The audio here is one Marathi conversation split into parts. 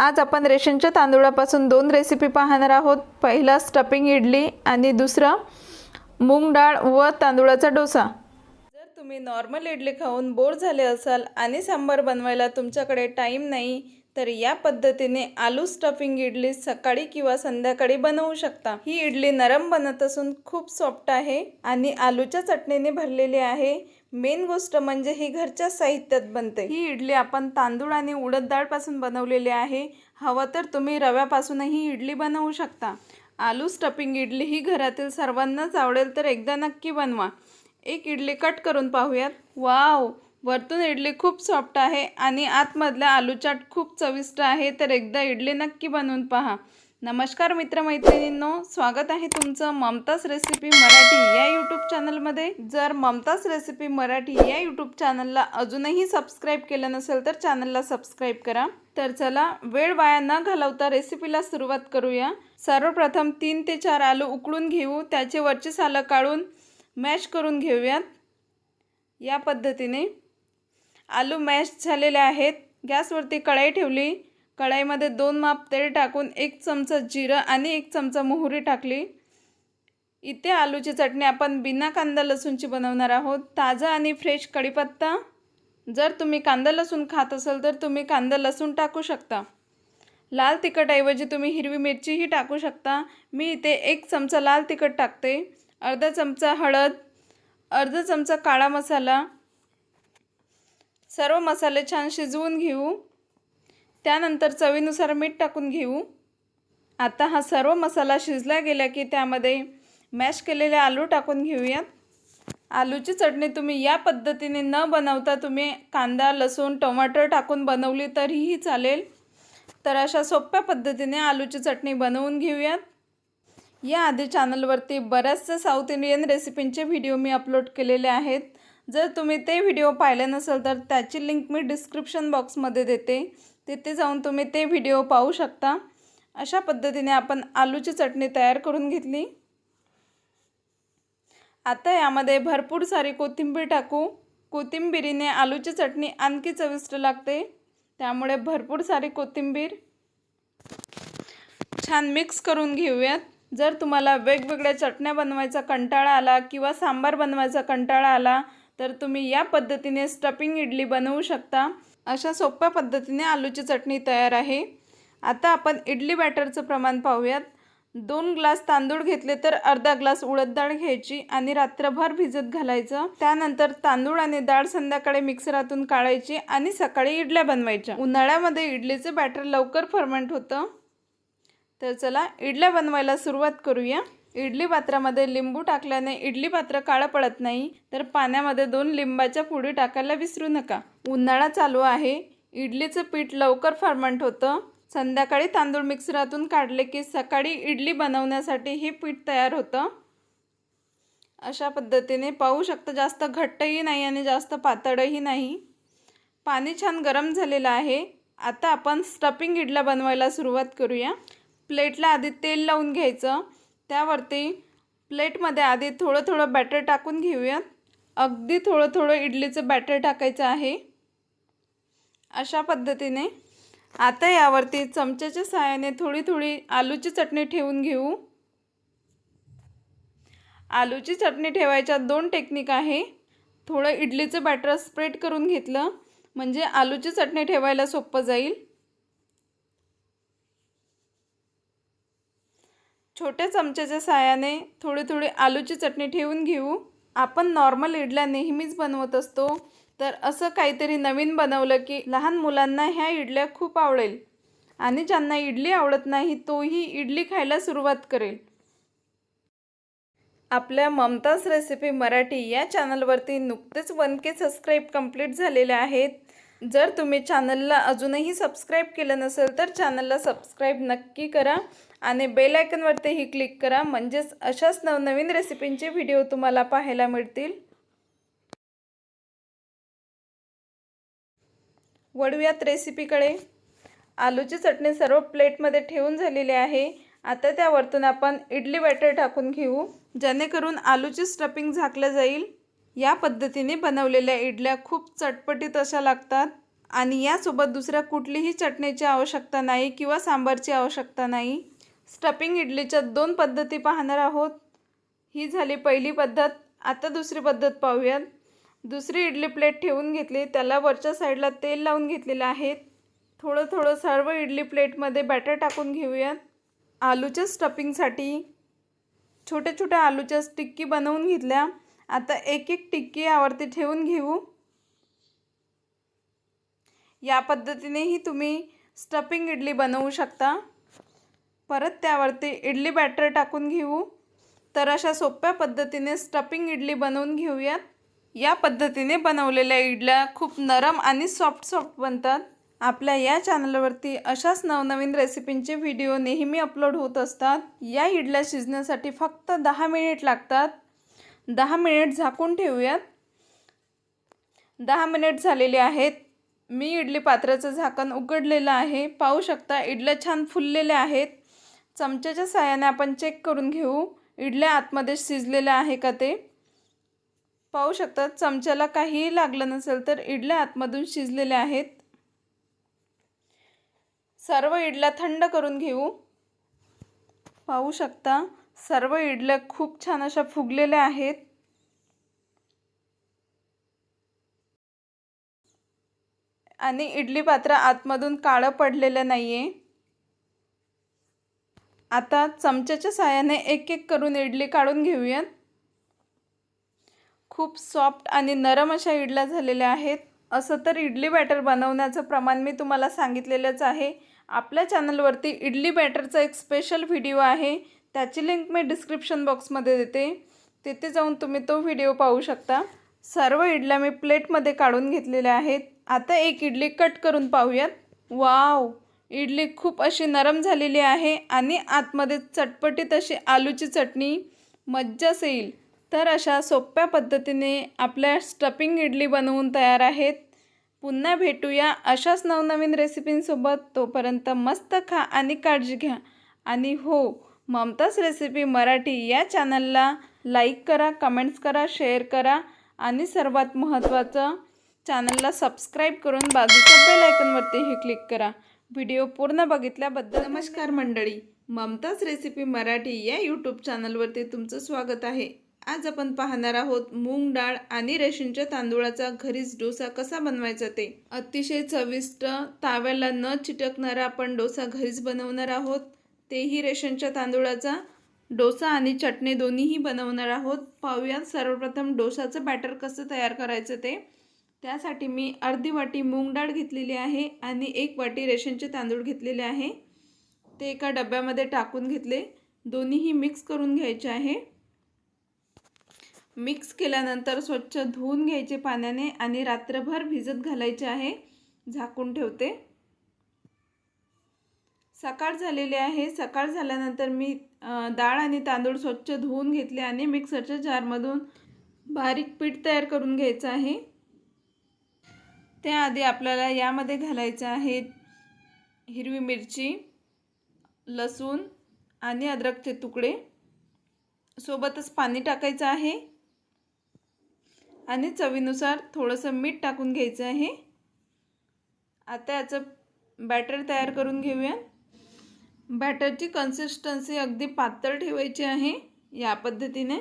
आज आपण रेशनच्या तांदूळापासून दोन रेसिपी पाहणार आहोत. पहिला स्टफिंग इडली आणि दुसरा मूग डाळ व तांदूळाचा डोसा. जर तुम्ही नॉर्मल इडली खाऊन बोर झाले असाल आणि सांबार बनवायला तुमच्याकडे टाईम नाही तर या पद्धतीने आलू स्टफिंग इडली सकाळी किंवा संध्याकाळी बनवू शकता. ही इडली नरम बनत असून खूप सॉफ्ट आहे आणि आलूच्या चटणीने भरलेली आहे. मेन गोष्ट म्हणजे ही घरच्या साहित्यात बनते. ही इडली आपण तांदूळ आणि उडद डाळपासून बनवलेली आहे. हवं तर तुम्ही रव्यापासूनही इडली बनवू शकता. आलू स्टफिंग इडली ही घरातील सर्वांनाच आवडेल तर एकदा नक्की बनवा. एक इडली कट करून पाहूयात. वाव! वरतून इडली खूप सॉफ्ट आहे आणि आतमधला आलू चाट खूप चविष्ट आहे. तर एकदा इडली नक्की बनवून पहा. नमस्कार मित्रमैत्रिणींनो स्वागत आहे तुमचं ममताज रेसिपी मराठी या यूट्यूब चॅनलमध्ये जर ममताज रेसिपी मराठी या यूट्यूब चॅनलला अजूनही सबस्क्राईब केलं नसेल तर चॅनलला सबस्क्राईब करा. तर चला वेळ वाया न घालवता रेसिपीला सुरुवात करूया. सर्वप्रथम तीन ते चार आलू उकळून घेऊ. त्याचे वरचे सालं काढून मॅश करून घेऊयात. या पद्धतीने. आलू मॅश झालेले आहेत. गॅसवरती कढाई ठेवली. कढाईमध्ये दोन माप तेल टाकून एक चमचा जिरं आणि एक चमचा मोहरी टाकली. इथे आलूची चटणी आपण बिना कांदा लसूणची बनवणार आहोत. ताजा आणि फ्रेश कढीपत्ता. जर तुम्ही कांदा लसूण खात असाल तर तुम्ही कांदा लसूण टाकू शकता. लाल तिखटऐवजी तुम्ही हिरवी मिरचीही टाकू शकता. मी इथे एक चमचा लाल तिखट टाकते. अर्धा चमचा हळद. अर्धा चमचा काळा मसाला. सर्व मसाले छान शिजवून घेऊ. त्यानंतर चवीनुसार मीठ टाकून घेऊ. आता हा सर्व मसाला शिजला गेला की त्यामध्ये मॅश केलेले आलू टाकून घेऊयात. आलूची चटणी तुम्ही या पद्धतीने न बनवता तुम्ही कांदा लसूण टोमॅटो टाकून बनवली तरीही चालेल. तर अशा सोप्या पद्धतीने आलूची चटणी बनवून घेऊयात. याआधी चॅनलवरती बऱ्याचशा साऊथ इंडियन रेसिपींचे व्हिडिओ मी अपलोड केलेले आहेत. जर तुम्ही ते व्हिडिओ पाहिले नसेल तर त्याची लिंक मी डिस्क्रिप्शन बॉक्समध्ये देते. तिथे जाऊन तुम्ही ते व्हिडिओ पाहू शकता. अशा पद्धतीने आपण आलूची चटणी तयार करून घेतली. आता यामध्ये भरपूर सारी कोथिंबीर टाकू. कोथिंबीरीने आलूची चटणी आणखी चविष्ट लागते. त्यामुळे भरपूर सारी कोथिंबीर छान मिक्स करून घेऊयात. जर तुम्हाला वेगवेगळ्या चटण्या बनवायचा कंटाळा आला किंवा सांबार बनवायचा कंटाळा आला तर तुम्ही या पद्धतीने स्टफिंग इडली बनवू शकता. अशा सोप्या पद्धतीने आलूची चटणी तयार आहे. आता आपण इडली बॅटरचं प्रमाण पाहूयात. दोन ग्लास तांदूळ घेतले तर अर्धा ग्लास उडद डाळ घ्यायची आणि रात्रभर भिजत घालायचं. त्यानंतर तांदूळ आणि डाळ संध्याकाळी मिक्सरातून काढायची आणि सकाळी इडल्या बनवायच्या. उन्हाळ्यामध्ये इडलीचं बॅटर लवकर फर्मेंट होतं. तर चला इडल्या बनवायला सुरुवात करूया. इडली पात्रामध्ये लिंबू टाकल्याने इडली पात्र काळं पडत नाही तर पाण्यामध्ये दोन लिंबाच्या पुडी टाकायला विसरू नका. उन्हाळा चालू आहे. इडलीचं पीठ लवकर फर्मंट होतं. संध्याकाळी तांदूळ मिक्सरातून काढले की सकाळी इडली बनवण्यासाठी हे पीठ तयार होतं. अशा पद्धतीने पाहू शकता जास्त घट्टही नाही आणि जास्त पातळही नाही. पाणी छान गरम झालेलं आहे. आता आपण स्टफिंग इडला बनवायला सुरुवात करूया. प्लेटला आधी तेल लावून घ्यायचं. त्यावरती प्लेटमध्ये आधी थोडं थोडं बॅटर टाकून घेऊयात. अगदी थोडं थोडं इडलीचं बॅटर टाकायचं आहे. अशा पद्धतीने. आता यावरती चमच्याच्या सहाय्याने थोडी थोडी आलूची चटणी ठेवून घेऊ. आलूची चटणी ठेवायच्या दोन टेक्निक आहे. थोडं इडलीचं बॅटर स्प्रेड करून घेतलं. म्हणजे आलूची चटणी ठेवायला सोपं जाईल. छोट्या चमच्याच्या साहाय्याने थोडी थोडी आलूची चटणी ठेवून घेऊ. आपण नॉर्मल इडल्या नेहमीच बनवत असतो. तर असं काहीतरी नवीन बनवलं की लहान मुलांना ह्या इडल्या खूप आवडेल. आणि ज्यांना इडली आवडत नाही तोही इडली खायला सुरुवात करेल. आपल्या ममताज रेसिपी मराठी या चॅनलवरती नुकतेच वन के सबस्क्राईब कंप्लीट झालेले आहेत. जर तुम्ही चॅनलला अजूनही सबस्क्राईब केलं नसेल तर चॅनलला सबस्क्राईब नक्की करा. आणि बेल आयकनवरतीही क्लिक करा. म्हणजेच अशाच नवनवीन रेसिपींचे व्हिडिओ तुम्हाला पाहायला मिळतील. वळूयात रेसिपीकडे आलूची चटणी सर्व प्लेटमध्ये ठेवून झालेली आहे. आता त्यावरतून आपण इडली बॅटर टाकून घेऊ. जेणेकरून आलूची स्टफिंग झाकलं जाईल. या पद्धतीने बनवलेल्या इडल्या खूप चटपटीत अशा लागतात. आणि यासोबत दुसऱ्या कुठलीही चटणीची आवश्यकता नाही किंवा सांबारची आवश्यकता नाही. स्टपिंग इडलीच्या दोन पद्धती पाहणार आहोत. ही झाली पहिली पद्धत. आता दुसरी पद्धत पाहूयात. दुसरी इडली प्लेट ठेवून घेतली. त्याला वरच्या साईडला तेल लावून घेतलेलं आहे. थोडं थोडं सर्व इडली प्लेटमध्ये बॅटर टाकून घेऊयात. आलूच्या स्टपिंगसाठी छोट्या छोट्या आलूच्या टिक्की बनवून घेतल्या. आता एक एक टिक्की यावरती ठेवून घेऊ. या पद्धतीनेही तुम्ही स्टपिंग इडली बनवू शकता. परत त्यावरती इडली बॅटर टाकून घेऊ. तर अशा सोप्या पद्धतीने स्टफिंग इडली बनवून घेऊयात. या पद्धतीने बनवलेल्या इडल्या खूप नरम आणि सॉफ्ट सॉफ्ट बनतात. आपल्या या चॅनलवरती अशाच नवनवीन रेसिपींचे व्हिडिओ नेहमी अपलोड होत असतात. या इडल्या शिजण्यासाठी फक्त दहा मिनिट लागतात. दहा मिनिट झाकून ठेवूयात. दहा मिनिट झालेले आहेत. मी इडली पात्राचं झाकण उघडलेलं आहे. पाहू शकता इडल्या छान फुललेल्या आहेत. चमच्याच्या साहाय्याने आपण चेक करून घेऊ. इडल्या आतमध्ये शिजलेल्या आहे का ते? पाहू शकतात चमच्याला काहीही लागलं नसेल तर इडल्या आतमधून शिजलेल्या आहेत. सर्व इडल्या थंड करून घेऊ. पाहू शकता सर्व इडल्या खूप छान अशा फुगलेल्या आहेत. आणि इडली पात्र आतमधून काळं पडलेलं नाही आहे आता चमच्याच्या साहाय्याने एक एक करून इडली काढून घेऊयात. खूप सॉफ्ट आणि नरम अशा इडल्या झालेल्या आहेत. असं तर इडली बॅटर बनवण्याचं प्रमाण मी तुम्हाला सांगितलेलंच आहे. आपल्या चॅनलवरती इडली बॅटरचा एक स्पेशल व्हिडिओ आहे. त्याची लिंक मी डिस्क्रिप्शन बॉक्समध्ये देते. तिथे जाऊन तुम्ही तो व्हिडिओ पाहू शकता. सर्व इडल्या मी प्लेटमध्ये काढून घेतलेल्या आहेत. आता एक इडली कट करून पाहूयात. वाव इडली खूप अशी नरम झालेली आहे आणि आतमध्ये चटपटीत अशी आलूची चटणी मज्जाच येईल. तर अशा सोप्या पद्धतीने आपल्या स्टपिंग इडली बनवून तयार आहेत. पुन्हा भेटूया अशाच नवनवीन रेसिपींसोबत. तोपर्यंत मस्त खा आणि काळजी घ्या. आणि हो ममताज रेसिपी मराठी या चॅनलला लाईक करा कमेंट्स करा शेअर करा आणि सर्वात महत्त्वाचं चॅनलला सबस्क्राईब करून बाजूच्या बेल आयकनवरतीही क्लिक करा. व्हिडिओ पूर्ण बघितल्याबद्दल नमस्कार मंडळी. ममताज रेसिपी मराठी या यूट्यूब चॅनलवरती तुमचं स्वागत आहे. आज आपण पाहणार आहोत मूग डाळ आणि रेशनच्या तांदूळाचा घरीच डोसा कसा बनवायचा ते. अतिशय चविष्ट ताव्याला न चिटकणारा आपण डोसा घरीच बनवणार आहोत. तेही रेशनच्या तांदूळाचा डोसा आणि चटणी दोन्हीही बनवणार आहोत. पाहूयात सर्वप्रथम डोसाचं बॅटर कसं तयार करायचं ते. त्यासाठी मी अर्धी वाटी मूग डाळ घेतलेली आहे आणि एक वाटी रेशनचे तांदूळ घेतलेले आहे. ते एका डब्यामध्ये टाकून घेतले. दोन्हीही मिक्स करून घ्यायचे आहे. मिक्स केल्यानंतर स्वच्छ धुवून घ्यायचे पाण्याने आणि रात्रभर भिजत घालायचे आहे. झाकून ठेवते. सकाळ झालेली आहे. सकाळ झाल्यानंतर मी डाळ आणि तांदूळ स्वच्छ धुवून घेतले आणि मिक्सरच्या जारमधून बारीक पीठ तयार करून घ्यायचं आहे. त्याआधी आपल्याला यामध्ये घालायचं आहे हिरवी मिरची लसूण आणि अद्रकचे तुकडे. सोबतच पाणी टाकायचं आहे. आणि चवीनुसार थोडंसं मीठ टाकून घ्यायचं आहे. आता याचं बॅटर तयार करून घेऊया. बॅटरची कन्सिस्टन्सी अगदी पातळ ठेवायची आहे या पद्धतीने.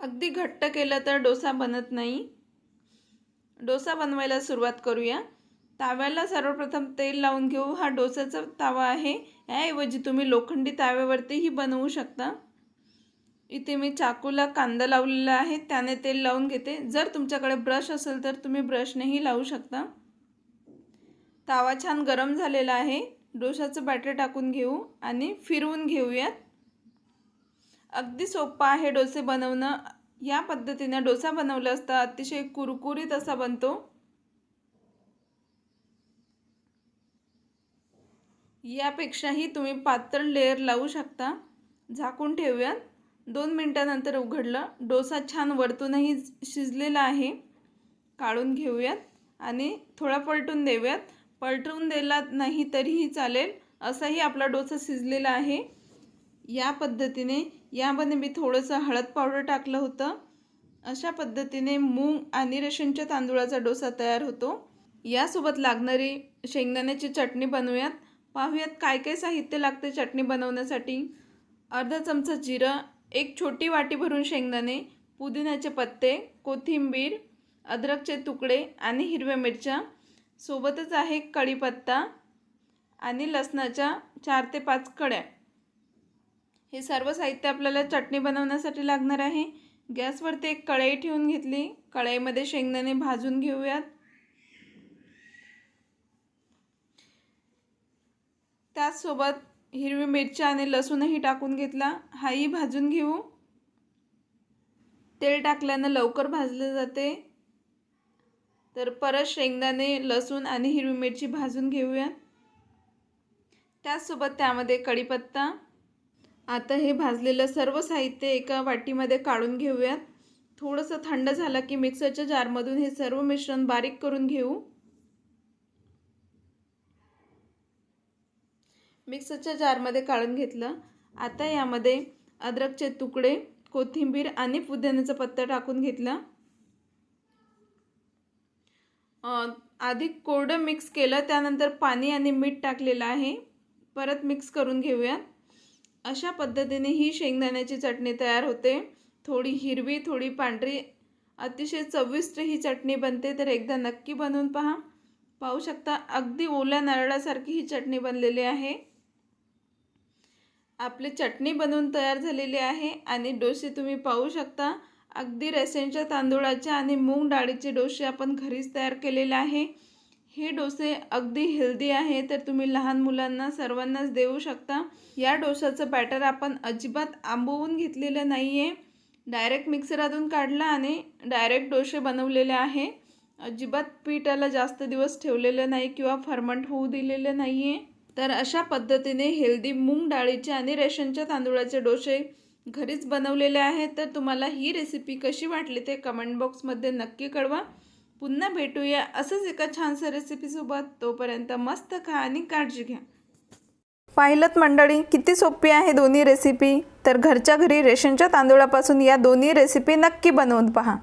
अगदी घट्ट केलं तर डोसा बनत नाही. डोसा बनवायला सुरुवात करूया. ताव्याला सर्वप्रथम तेल लावून घेऊ. हा डोसाचा तावा आहे. याऐवजी तुम्ही लोखंडी ताव्यावरतीही बनवू शकता. इथे मी चाकूला कांदा लावलेला आहे. त्याने तेल लावून घेते. जर तुमच्याकडे ब्रश असेल तर तुम्ही ब्रशनेही लावू शकता. तावा छान गरम झालेला आहे. डोशाचं बॅटर टाकून घेऊ आणि फिरवून घेऊयात. अगदी सोपं आहे डोसे बनवणं. या पद्धतीने डोसा बनवला असता. अतिशय कुरकुरीत असा बनतो. यापेक्षाही तुम्ही पातळ लेअर लावू शकता. झाकून ठेवूयात. दोन मिनटानंतर उघडलं. डोसा छान वरतूनही शिजलेला आहे. काढून घेऊयात आणि थोडा पलटून देऊयात. पलटून दिला नाही तरीही चालेल. असाही आपला डोसा शिजलेला आहे. या पद्धतीने यामध्ये मी थोडंसं हळद पावडर टाकलं होतं. अशा पद्धतीने मूग आणि रेशनच्या तांदूळाचा डोसा तयार होतो. यासोबत लागणारी शेंगदाण्याची चटणी बनवूयात. पाहूयात काय काय साहित्य लागते चटणी बनवण्यासाठी. अर्धा चमचा जिरं एक छोटी वाटी भरून शेंगदाणे पुदिन्याचे पत्ते कोथिंबीर अद्रकचे तुकडे आणि हिरव्या मिरच्या. सोबतच आहे कढीपत्ता आणि लसणाच्या चार ते पाच कड्या. हे सर्व साहित्य आपल्याला चटणी बनवण्यासाठी लागणार आहे. गॅसवरती एक कढई ठेवून घेतली. कढईमध्ये शेंगदाणे भाजून घेऊयात. त्याचसोबत हिरवी मिरच्या आणि लसूणही टाकून घेतला. हाही भाजून घेऊ. तेल टाकल्यानं लवकर भाजले जाते. तर परत शेंगदाणे लसूण आणि हिरवी मिरची भाजून घेऊया त्याचसोबत त्यामध्ये कढीपत्ता. आता हे भाजलेलं सर्व साहित्य एका वाटीमध्ये काढून घेऊयात. थोडंसं थंड झालं की मिक्सरच्या जारमधून हे सर्व मिश्रण बारीक करून घेऊ. मिक्सरच्या जारमध्ये काढून घेतलं. आता यामध्ये अद्रकचे तुकडे कोथिंबीर आणि पुदिन्याचा पत्ता टाकून घेतला. आधी कोरडं मिक्स केलं त्यानंतर पाणी आणि मीठ टाकलेलं आहे. परत मिक्स करून घेऊयात. अशा पद्धतीने ही शेंगदाण्याची चटणी तयार होते. थोडी हिरवी थोडी पांढरी अतिशय चविष्ट ही चटणी बनते तर एकदा नक्की बनवून पहा. पाहू शकता अगदी ओल्या नारळासारखी ही चटणी बनलेली आहे. आपली चटणी बनवून तयार झालेली आहे आणि डोसे तुम्ही पाहू शकता. अगदी रेसेंच्या तांदूळाचे आणि मूग डाळीचे डोसे आपण घरीच तयार केलेले आहे. हे डोसे अगदी हेल्दी आहे तर तुम्ही लहान मुलांना सर्वांनाच देऊ शकता. या डोशाचं बॅटर आपण अजिबात आंबवून घेतलेलं नाही आहे डायरेक्ट मिक्सरातून काढला आणि डायरेक्ट डोसे बनवलेले आहे. अजिबात पीठाला जास्त दिवस ठेवलेलं नाही किंवा फर्मंट होऊ दिलेलं नाही आहे तर अशा पद्धतीने हेल्दी मूग डाळीचे आणि रेशनच्या तांदूळाचे डोसे घरीच बनवलेले आहेत. तर तुम्हाला ही रेसिपी कशी वाटली ते कमेंट बॉक्समध्ये नक्की कळवा. पुन्हा भेटूया असंच एका छानसं रेसिपीसोबत तोपर्यंत मस्त खा आणि काळजी घ्या. पाहिलत मंडळी किती सोपी आहे दोन्ही रेसिपी तर घरच्या घरी रेशनच्या तांदूळापासून या दोन्ही रेसिपी नक्की बनवून पहा.